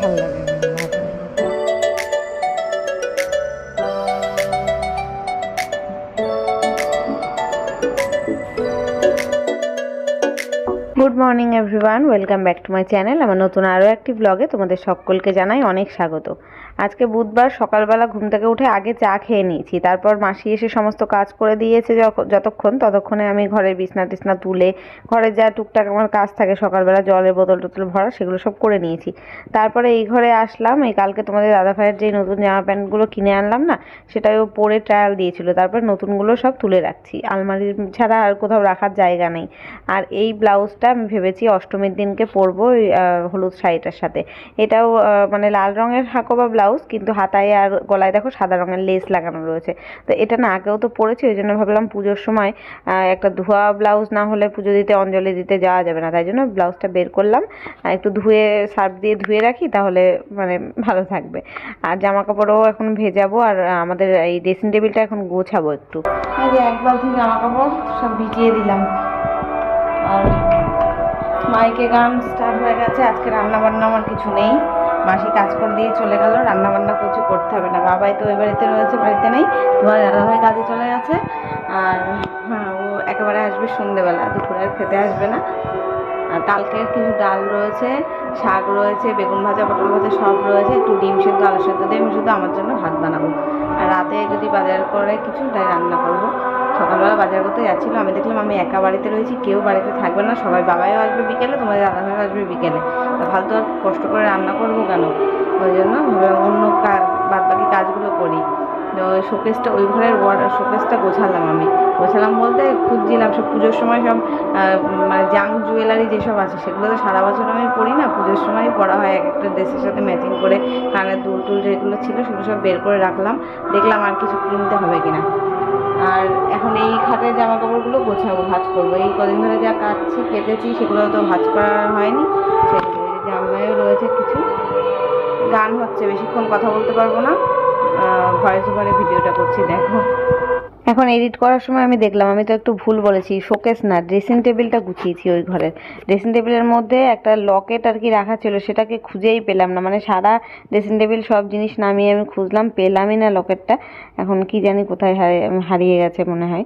ভালো লাগে good morning everyone welcome back to my channel আমার নতুন আরও একটি ব্লগে তোমাদের সকলকে জানাই অনেক স্বাগত। আজকে বুধবার সকালবেলা ঘুম থেকে উঠে আগে চা খেয়ে নিয়েছি। তারপর মাসি এসে সমস্ত কাজ করে দিয়েছে যতক্ষণ, ততক্ষণে আমি ঘরের বিছনা টিছনা তুলে ঘরে যা টুকটাক আমার কাজ থাকে, সকালবেলা জলের বোতল টোতল ভরা, সেগুলো সব করে নিয়েছি। তারপরে এই ঘরে আসলাম, এই কালকে তোমাদের দাদা ভাইয়ের যে নতুন জামা প্যান্টগুলো কিনে আনলাম না, সেটাই ও পরে ট্রায়াল দিয়েছিল। তারপর নতুনগুলো সব তুলে রাখছি। আলমারির ছাড়া আর কোথাও রাখার জায়গা নেই। আর এই ব্লাউজটা আমি ভেবেছি অষ্টমীর দিনকে পরবো হলুদ শাড়িটার সাথে। এটাও মানে লাল রঙের হাঁকোবা ব্লাউজ, কিন্তু হাতায় আর গলায় দেখো সাদা রঙের লেস লাগানো রয়েছে। তো এটা না আগেও তো পরেছি, ওই জন্য ভাবলাম পুজোর সময় একটা ধোয়া ব্লাউজ না হলে পুজো দিতে, অঞ্জলি দিতে যাওয়া যাবে না। তাই জন্য ব্লাউজটা বের করলাম। একটু ধুয়ে, সার্ফ দিয়ে ধুয়ে রাখি, তাহলে মানে ভালো থাকবে। আর জামা কাপড়ও এখন ভেজাবো, আর আমাদের এই ড্রেসিং টেবিলটা এখন গোছাবো একটু। এক জামা কাপড় সব ভিজিয়ে দিলাম। আর মাইকে গান স্টার্ট হয়ে গেছে। আজকে রান্না বান্না আমার কিছু নেই। মাসি কাজ করে দিয়ে চলে গেল। রান্না বান্না কিছু করতে হবে না। বাবাই তো ওই বাড়িতে রয়েছে, বাড়িতে নেই। তোমার দাদাভাই কাজে চলে গেছে। আর হ্যাঁ ও একেবারে আসবে সন্ধেবেলা। দুপুরে খেতে আসবে না। আর কালকের কিছু ডাল রয়েছে, শাক রয়েছে, বেগুন ভাজা, পটল ভাজা সব রয়েছে। একটু ডিম সেদ্ধ, আলু সেদ্ধ দিয়ে আমি শুধু আমার জন্য ভাত বানাবো। আর রাতে যদি বাজার করে কিছু, তাই রান্না করব। সকালবেলা বাজার করতে যাচ্ছিল, আমি দেখলাম আমি একা বাড়িতে রয়েছি, কেউ বাড়িতে থাকবে না, সবাই বাবাইও আসবে বিকেলে, তোমাদের দাদাভাইও আসবে বিকেলে। তা ফালতু আর কষ্ট করে রান্না করব কেন? ওই জন্য অন্য বাদ বাকি কাজগুলো করি। তো ওই শোকেসটা, ওই ঘরের শোকেসটা গোছালাম আমি। গোছালাম বলতে খুঁজছিলাম সব পুজোর সময় সব মানে জাং জুয়েলারি যেসব আছে, সেগুলো তো সারা বছর আমি পরি না, পুজোর সময় পরা হয় এক একটা ড্রেসের সাথে ম্যাচিং করে, কানের দুল টুল যেগুলো ছিল সেগুলো সব বের করে রাখলাম। দেখলাম আর কিছু কিনতে হবে কিনা। আর এখন এই খাটের জামা কাপড়গুলো গোছাবো, ভাঁজ করব। এই কদিন ধরে যা কাটছি, কেটেছি, সেগুলো তো ভাঁজ করা হয়নি। সেগুলো জানলায়ও রয়েছে কিছু। গান হচ্ছে, বেশিক্ষণ কথা বলতে পারব না। ভয়েস ওভারে ভিডিওটা করছি, দেখো। এখন এডিট করার সময় আমি দেখলাম, আমি তো একটু ভুল বলেছি শোকেস না ড্রেসিং টেবিলটা গুছিয়েছি ওই ঘরের ড্রেসিং টেবিলের মধ্যে একটা লকেট আর কি রাখা ছিল, সেটাকে খুঁজেই পেলাম না। মানে সারা ড্রেসিং টেবিল সব জিনিস নামিয়ে আমি খুঁজলাম, পেলামই না লকেটটা এখন কি জানি কোথায় হারিয়ে গেছে মনে হয়।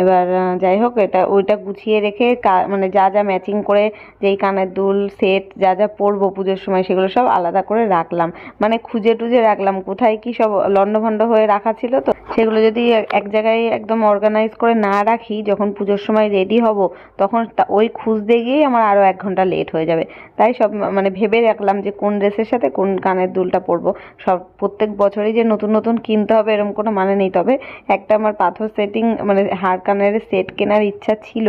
এবার যাই হোক, এটা, ওইটা গুছিয়ে রেখে মানে যা যা ম্যাচিং করে যেই কানের দুল সেট যা যা পরবো পুজোর সময়, সেগুলো সব আলাদা করে রাখলাম। মানে খুঁজে টুজে রাখলাম, কোথায় কি সব লণ্ডভণ্ড হয়ে রাখা ছিল তো, সেগুলো যদি এক- এক জায়গায় একদম অর্গানাইজ করে না রাখি, যখন পুজোর সময় রেডি হব, তখন ওই খুঁজতে গিয়েই আমার আরও এক ঘণ্টা লেট হয়ে যাবে। তাই সব মানে ভেবে রাখলাম যে কোন ড্রেসের সাথে কোন কানের দুলটা পরবো। সব, প্রত্যেক বছরই যে নতুন নতুন কিনতে হবে এরকম কোনো মানে নেই। তবে একটা আমার পাথর সেটিং মানে হার কানের সেট কেনার ইচ্ছা ছিল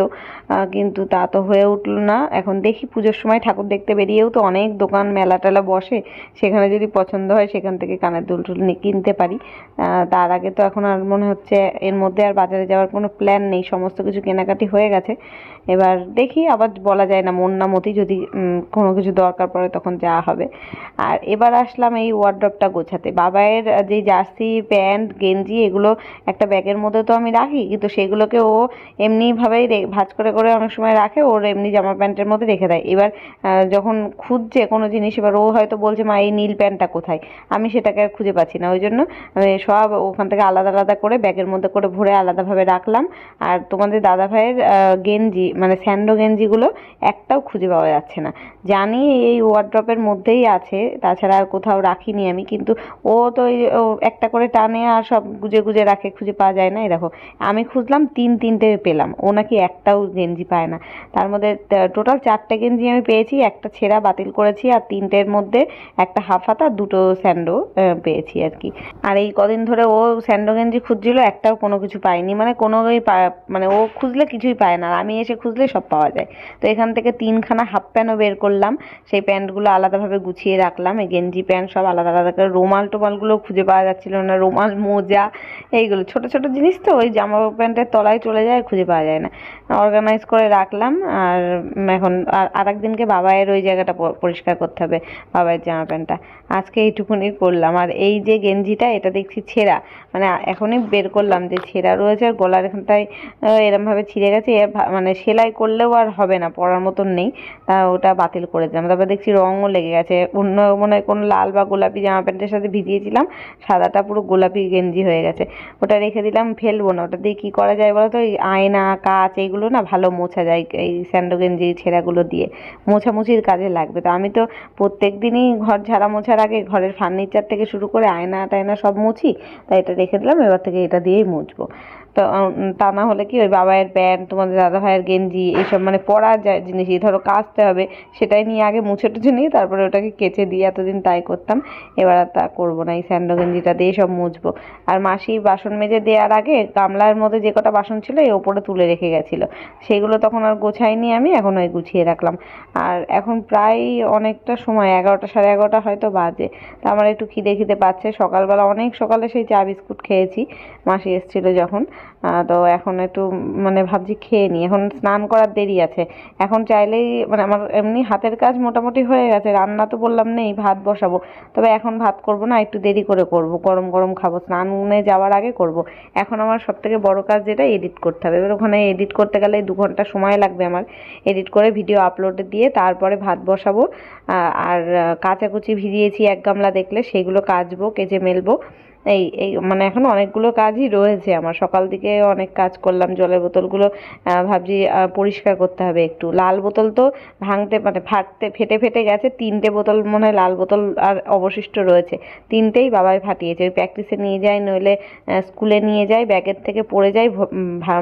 কিন্তু তা তো হয়ে উঠল না। এখন দেখি পুজোর সময় ঠাকুর দেখতে বেরিয়েও তো অনেক দোকান মেলা টেলা বসে। সেখানে যদি পছন্দ হয় সেখান থেকে কানের দুল টুল কিনতে পারি। তার আগে তো এখন আর মনে হচ্ছে এর মধ্যে আর বাজারে যাওয়ার কোনো প্ল্যান নেই, সমস্ত কিছু কেনাকাটি হয়ে গেছে। এবার দেখি, আবার বলা যায় না, মন না মতি যদি কোনো কিছু দরকার পড়ে তখন যাওয়া হবে। আর এবার আসলাম এই ওয়ার্ড্রপটা গোছাতে। বাবায়ের যে জার্সি, প্যান্ট, গেঞ্জি, এগুলো একটা ব্যাগের মধ্যে তো আমি রাখি, কিন্তু সেগুলোকে ও এমনিভাবেই ভাঁজ করে করে অনেক সময় রাখে, ওর এমনি জামা প্যান্টের মধ্যে রেখে দেয়। এবার যখন খুঁজছে কোনো জিনিস, এবার ও হয়তো বলছে, মা, এই নীল প্যান্টটা কোথায়? আমি সেটাকে আর খুঁজে পাচ্ছি না। ওই জন্য সব ওখান থেকে আলাদা আলাদা করে ব্যাগের মধ্যে করে ভরে আলাদাভাবে রাখলাম। আর তোমাদের দাদা ভাইয়ের গেঞ্জি মানে স্যান্ডো গেঞ্জিগুলো একটাও খুঁজে পাওয়া যাচ্ছে না। জানি এই ওয়ার্ড্রপের মধ্যেই আছে, তাছাড়া আর কোথাও রাখিনি আমি, কিন্তু ও তো একটা করে টানে আর সব গুজে গুজে রাখে, খুঁজে পাওয়া যায় না। এই দেখো, আমি খুঁজলাম, তিন তিনটে পেলাম, ও নাকি একটাও গেঞ্জি পায় না। তার মধ্যে টোটাল চারটে গেঞ্জি আমি পেয়েছি, একটা ছেঁড়া বাতিল করেছি, আর তিনটের মধ্যে একটা হাফ হাতা, দুটো স্যান্ডো পেয়েছি আর কি। আর এই কদিন ধরে ও স্যান্ডো গেঞ্জি খুঁজছিল, একটাও কোনো কিছু পাইনি। মানে কোনো মানে ও খুঁজলে কিছুই পায় না। আর আমি এসে খুঁজলে সব পাওয়া যায়। তো এখান থেকে তিনখানা হাফ প্যান্টও বের করলাম। সেই প্যান্টগুলো আলাদাভাবে গুছিয়ে রাখলাম। এই গেঞ্জি প্যান্ট সব আলাদা আলাদা করে। রুমাল টোমালগুলো খুঁজে পাওয়া যাচ্ছিল না। রুমাল, মোজা, এইগুলো। ছোট ছোট জিনিস তো, ওই জামা প্যান্টের তলায় চলে যায়, খুঁজে পাওয়া যায় না। অর্গানাইজ করে রাখলাম। আর এখন আর আরেক দিনকে বাবায়ের ওই জায়গাটা পরিষ্কার করতে হবে। বাবায়ের জামা প্যান্টটা। আজকে এইটুকুনি করলাম। আর এই যে গেঞ্জিটা, এটা দেখছি ছেঁড়া। মানে এখনই বের করলাম যে ছেঁড়া রয়েছে আর গলার এখানটায় এরমভাবে ছিঁড়ে গেছে। মানে সেলাই করলেও আর হবে না, পরার মতন নেই। তা ওটা বাতিল করে দিলাম। তারপর দেখছি রঙও লেগে গেছে। অন্য মনে হয় কোনো লাল বা গোলাপি জামা প্যান্টের সাথে ভিজিয়েছিলাম, সাদাটা পুরো গোলাপি গেঞ্জি হয়ে গেছে। ওটা রেখে দিলাম, ফেলব না। ওটা দিয়ে কী করা যায় বলো তো এই আয়না, কাঁচ এইগুলো না ভালো মোছা যায় এই স্যান্ডো গেঞ্জি ছেঁড়াগুলো দিয়ে। মোছামুছির কাজে লাগবে। তো আমি তো প্রত্যেক দিনই ঘর ঝাড়া মোছার আগে ঘরের ফার্নিচার থেকে শুরু করে আয়না টায়না সব মুছি, তাই এটা রেখে দিলাম। এবার থেকে এটা দিয়েই মুছবো তো তা না হলে কি ওই বাবাইয়ের প্যান্ট, তোমাদের দাদা ভাইয়ের গেঞ্জি এইসব মানে পরা যায় জিনিসই। ধরো কাচতে হবে, সেটাই নিয়ে আগে মুছে টুছে নিয়ে তারপরে ওটাকে কেচে দিয়ে এতদিন তাই করতাম। এবার আর তা করব না, এই স্যান্ডো গেঞ্জিটা দিয়ে সব মুছবো। আর মাসি বাসন মেজে দেওয়ার আগে গামলার মধ্যে যে কটা বাসন ছিল, এই ওপরে তুলে রেখে গেছিল। সেগুলো তখন আর গোছাইনি আমি, এখন ওই গুছিয়ে রাখলাম। আর এখন প্রায় অনেকটা সময়, এগারোটা সাড়ে এগারোটা হয়তো বাজে। তা আমার একটু খিদে খিদে পাচ্ছে। সকালবেলা অনেক সকালে সেই চা বিস্কুট খেয়েছি। মাসি এসেছিল যখন তো এখন একটু মানে ভাবছি খেয়ে নিই। এখন স্নান করার দেরি আছে। এখন চাইলেই মানে আমার এমনি হাতের কাজ মোটামুটি হয়ে গেছে। রান্না তো বললাম নেই, ভাত বসাবো। তবে এখন ভাত করব না, একটু দেরি করে করব। গরম গরম খাব। স্নানে যাওয়ার আগে করব। এখন আমার সব থেকে বড় কাজ যেটা এডিট করতে হবে। এবার ওখানে এডিট করতে গেলে দু ঘণ্টা সময় লাগবে আমার। এডিট করে ভিডিও আপলোড দিয়ে তারপরে ভাত বসাবো। আর কাচাকুচি ভিজিয়েছি, এক গামলা দেখলে। সেগুলো কাচবো, কেচে মেলবো। এই এই মানে এখন অনেকগুলো কাজই রয়েছে আমার। সকাল দিকে অনেক কাজ করলাম, জলের বোতলগুলো ভাবছি পরিষ্কার করতে হবে একটু। লাল বোতল তো ভাঙতে মানে ফাটতে, ফেটে ফেটে গেছে। তিনটে বোতল মনে হয় লাল বোতল আর অবশিষ্ট রয়েছে। তিনটেই বাবাই ফাটিয়েছে। ওই প্র্যাকটিসে নিয়ে যায়, নইলে স্কুলে নিয়ে যায় ব্যাগের থেকে পড়ে যায়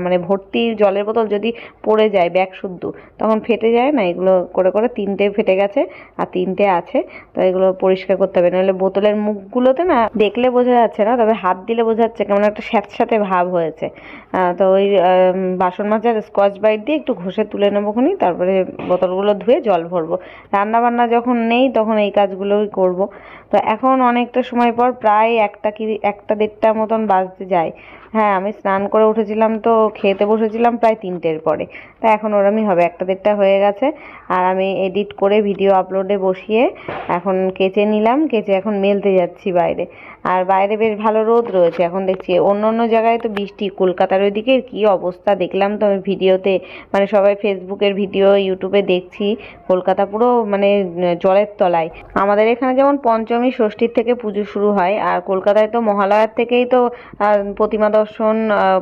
মানে ভর্তি জলের বোতল যদি পড়ে যায় ব্যাগ শুদ্ধ, তখন ফেটে যায় না? এগুলো করে করে তিনটে ফেটে গেছে আর তিনটে আছে। তো এগুলো পরিষ্কার করতে হবে। নইলে বোতলের মুখগুলোতে না দেখলে বোঝা যাচ্ছে না? তবে হাত দিলে বোঝা যাচ্ছে কেমন একটা স্যাঁতস্যাঁতে ভাব হয়েছে। তো ওই বাসন মাজার স্কচ ব্রাইট দিয়ে একটু ঘষে তুলে নেব খুনি, তারপরে বোতলগুলো ধুয়ে জল ভরবো। রান্নাবান্না যখন নেই, তখন এই কাজগুলোই করব। তো এখন অনেকটা সময় পর প্রায় একটা কি, একটা দেড়টা মতন বাজতে যায়। হ্যাঁ আমি স্নান করে উঠেছিলাম তো, খেতে বসেছিলাম প্রায় তিনটের পরে। তা এখন ওরমই হবে, একটা দেড়টা হয়ে গেছে। আর আমি এডিট করে ভিডিও আপলোডে বসিয়ে এখন কেচে নিলাম, কেচে এখন মেলতে যাচ্ছি বাইরে। আর বাইরে বেশ ভালো রোদ রয়েছে, এখন দেখছি অন্য অন্য জায়গায় তো বৃষ্টি, কলকাতার ওইদিকে কি অবস্থা দেখলাম তো আমি ভিডিওতে মানে সবাই ফেসবুকের ভিডিও ইউটিউবে দেখছি, কলকাতা পুরো মানে জলের তলায়। আমাদের এখানে যেমন পঞ্চমী, ষষ্ঠীর থেকে পুজো শুরু হয়, আর কলকাতায় তো মহালয়ার থেকেই তো প্রতিমা দর্শন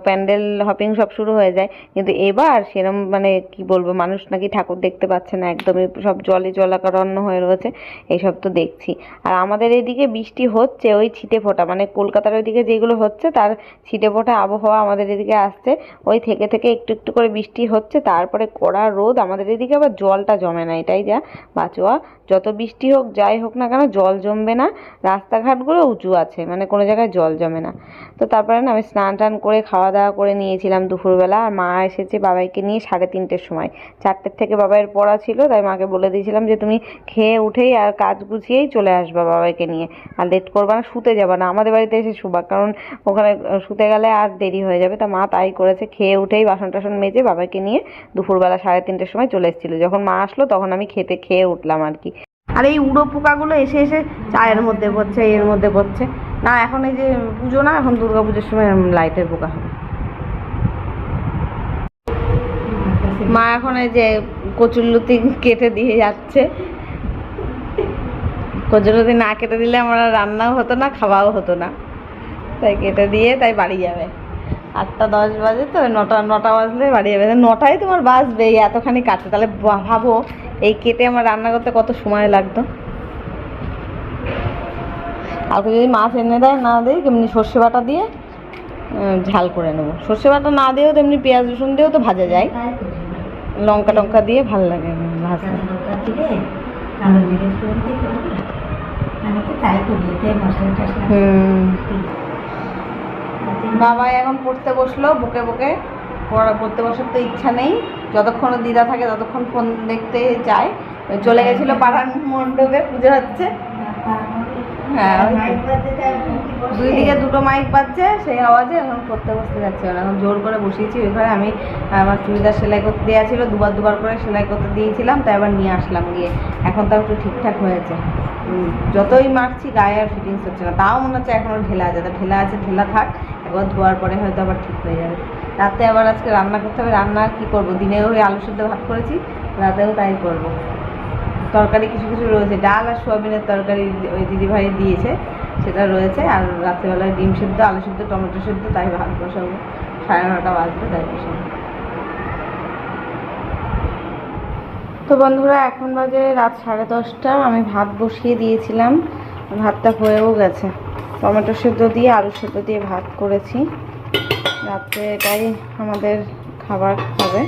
প্যান্ডেল হপিং সব শুরু হয়ে যায়। কিন্তু এবার সেরম মানে কি বলব, মানুষ নাকি ঠাকুর দেখতে পাচ্ছে না একদমই, সব জলে জলাকারণ্য হয়ে রয়েছে, এইসব তো দেখছি। আর আমাদের এদিকে বৃষ্টি হচ্ছে ওই ছিটে ফোঁটা মানে কলকাতার ওইদিকে যেগুলো হচ্ছে তার ছিটে ফোঁটা আবহাওয়া আমাদের এদিকে আসছে, ওই থেকে থেকে একটু একটু করে বৃষ্টি হচ্ছে, তারপরে কড়া রোদ, আমাদের এদিকে আবার জলটা জমে না, এটাই যা বাঁচোয়া। যত বৃষ্টি হোক, যাই হোক না কেন, জল জমবে না, রাস্তাঘাটগুলো উঁচু আছে মানে কোনো জায়গায় জল জমে না। তো তারপরে না আমি স্নান টান করে খাওয়া দাওয়া করে নিয়েছিলাম দুপুরবেলা। আর মা এসেছে বাবাইকে নিয়ে সাড়ে তিনটের সময়। চারটের থেকে বাবাইয়ের পড়া ছিল, তাই মাকে বলে দিয়েছিলাম যে, তুমি খেয়ে উঠেই আর কাজ গুছিয়েই চলে আসবা বাবাইকে নিয়ে। আর লেট করবা না, শুতে যাবা না। আমাদের বাড়িতে এসে শুবা, কারণ ওখানে শুতে গেলে আর দেরি হয়ে যাবে। তা মা তাই করেছে, খেয়ে উঠেই বাসন টাসন মেজে বাবাইকে নিয়ে দুপুরবেলা সাড়ে তিনটের সময় চলে এসেছিল। যখন মা আসলো, তখন আমি খেতে, খেয়ে উঠলাম আর কি। আর এই উড়ো পোকাগুলো এসে এসে চায়ের মধ্যে পড়ছে, এর মধ্যে পড়ছে। না, এখন এই যে পুজো না, এখন দুর্গা পুজোর সময় লাইটের পোকা হবে। মা এখন এই যে কচুরলতি কেটে দিয়ে যাচ্ছে। কচুরলতি না কেটে দিলে আমার রান্নাও হতো না, খাওয়াও হতো না। তাই কেটে দিয়ে তাই বাড়ি যাবে। আটটা দশ বাজে তো, নটা নটা বাজলে বাড়ি যাবে। নটায় তোমার বাজবে এতখানি কাটতে। তাহলে ভাবো, এই কেটে আমার রান্না করতে কত সময় লাগতো? কালকে যদি মাছ এনে দেয় না দেয় তেমনি সর্ষে বাটা দিয়ে ঝাল করে নেব। সর্ষে বাটা না দিয়েও তেমনি পেঁয়াজ রসুন দিয়েও তো ভাজা যায়। লঙ্কা টঙ্কা দিয়ে ভালো লাগে ভাজতে। কাঁচা লঙ্কা দিয়ে কালো জিরে ফোড়ন দিয়ে করি না। আমি তো তাই করি এতে মশলা টশলা হুম। দিই। তাতে বাবাই এখন পড়তে বসল বুকে বুকে। পড়া পড়তে বসার তো ইচ্ছা নেই। যতক্ষণ দিদা থাকে ততক্ষণ ফোন দেখতে যায়। চলে গেছিল পাড়ার মণ্ডপে পুজো হচ্ছে। হ্যাঁ। দুই দিকে দুটো মাইক বাজছে, সেই আওয়াজে এখন পড়তে বসতে যাচ্ছে এখন জোর করে বসিয়েছি, ওই ঘরে আমি, আমার চুড়িদার সেলাই করতে দেওয়া ছিল, দুবার দুবার করে সেলাই করতে দিয়েছিলাম, তাই আবার নিয়ে আসলাম গিয়ে। এখন তাও একটু ঠিকঠাক হয়েছে। যতই মারছি, গায়ে আর ফিটিংস হচ্ছে না। তাও মনে হচ্ছে এখনও ঢেলা আছে। তা ঢেলা আছে, ঢেলা থাক, একবার ধোয়ার পরে হয়তো আবার ঠিক হয়ে যাবে। রাতে আবার আজকে রান্না করতে হবে। রান্না কি করব? দিনে ওই আলু সেদ্ধ ভাত করেছি, রাতেও তাই করব। তরকারি কিছু কিছু রয়েছে। ডাল আর সোয়াবিনের তরকারি ওই দিদিভাই দিয়েছে, সেটা রয়েছে। আর রাত্রেবেলায় ডিম সেদ্ধ, আলু সেদ্ধ, টমেটো সেদ্ধ, তাই ভাত বসাবো। সাড়ে নটা বাজবে, তাই বসাবো তো বন্ধুরা, এখন বাজে রাত সাড়ে দশটা। আমি ভাত বসিয়ে দিয়েছিলাম। ভাতটা হয়েও গেছে। টমেটো সেদ্ধ দিয়ে, আলু সেদ্ধ দিয়ে ভাত করেছি। রাত্রে এটাই আমাদের খাবার হবে।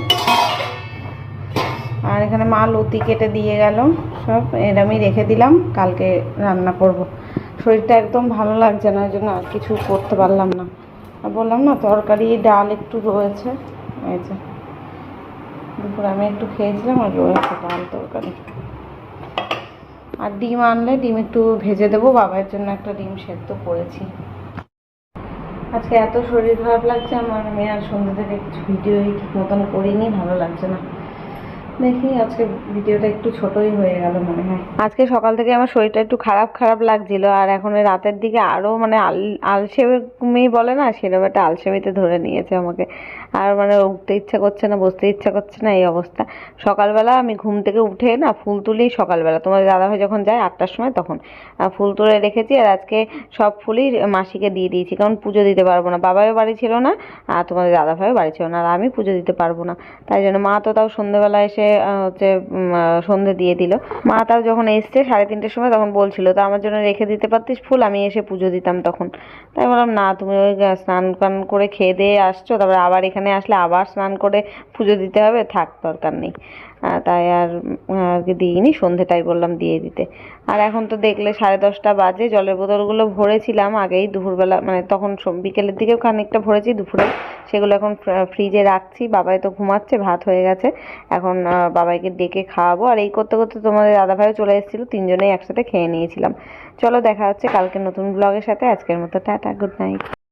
আর এখানে মা লতি কেটে দিয়ে গেল, সব এরমই রেখে দিলাম, কালকে রান্না করব। শরীরটা একদম ভালো লাগছে না, ওই জন্য আর কিছু করতে পারলাম না। আর বললাম না, তরকারি, ডাল একটু রয়েছে, এই যে। দুপুরে আমি একটু খেয়েছিলাম, আর রয়েছে ডাল তরকারি। আর ডিম আনলে ডিম একটু ভেজে দেবো, বাবার জন্য একটা ডিম সেদ্ধ করেছি। আজকে এত শরীর খারাপ লাগছে, আমার আমি আর সন্ধ্যে থেকে কিছু ভিডিও ঠিক মতন করিনি, ভালো লাগছে না। দেখি আজকে ভিডিওটা একটু ছোটই হয়ে গেল মনে হয়। আজকে সকাল থেকে আমার শরীরটা একটু খারাপ খারাপ লাগছিল আর এখন রাতের দিকে আরও মানে আল, আলসেমি বলে না, সেরকম একটা আলসেমিতে ধরে নিয়েছে আমাকে। আর মানে উঠতে ইচ্ছা করছে না, বসতে ইচ্ছা করছে না, এই অবস্থা। সকালবেলা আমি ঘুম থেকে উঠে না ফুল তুলি সকালবেলা। তোমার দাদাভাই যখন যায় আটটার সময় তখন ফুল তুলে রেখেছি আর আজকে সব ফুলই মাসিকে দিয়ে দিয়েছি, কারণ পুজো দিতে পারব না। বাবাও বাড়ি ছিল না, আর তোমাদের দাদাভাইও বাড়ি ছিল না, আর আমি পুজো দিতে পারব না। তাই জন্য মা তো তাও সন্ধেবেলা এসে হচ্ছে সন্ধে দিয়ে দিল। মা তাও যখন এসছে সাড়ে তিনটের সময় তখন বলছিল, তো আমার জন্য রেখে দিতে পারতিস ফুল? আমি এসে পুজো দিতাম তখন। তাই বললাম, না, তুমি ওই স্নান টান করে খেয়ে দিয়ে আসছো, তারপরে আবার এখানে আসলে আবার স্নান করে পুজো দিতে হবে, থাক দরকার নেই। তাই আর আর কি দিইনি সন্ধেটাই বললাম দিয়ে দিতে। আর এখন তো দেখলে সাড়ে দশটা বাজে, জলের বোতলগুলো ভরেছিলাম, আগেই দুপুরবেলা মানে তখন বিকেলের দিকেও খানিকটা ভরেছি দুপুরে। সেগুলো এখন ফ্রিজে রাখছি, বাবাই তো ঘুমাচ্ছে, ভাত হয়ে গেছে। এখন বাবাইকে ডেকে খাওয়াবো। আর এই করতে করতে তোমাদের দাদাভাইও চলে এসেছিল, তিনজনেই একসাথে খেয়ে নিয়েছিলাম। চলো দেখা হচ্ছে কালকে নতুন ব্লগের সাথে। আজকের মতো টাটা গুড নাইট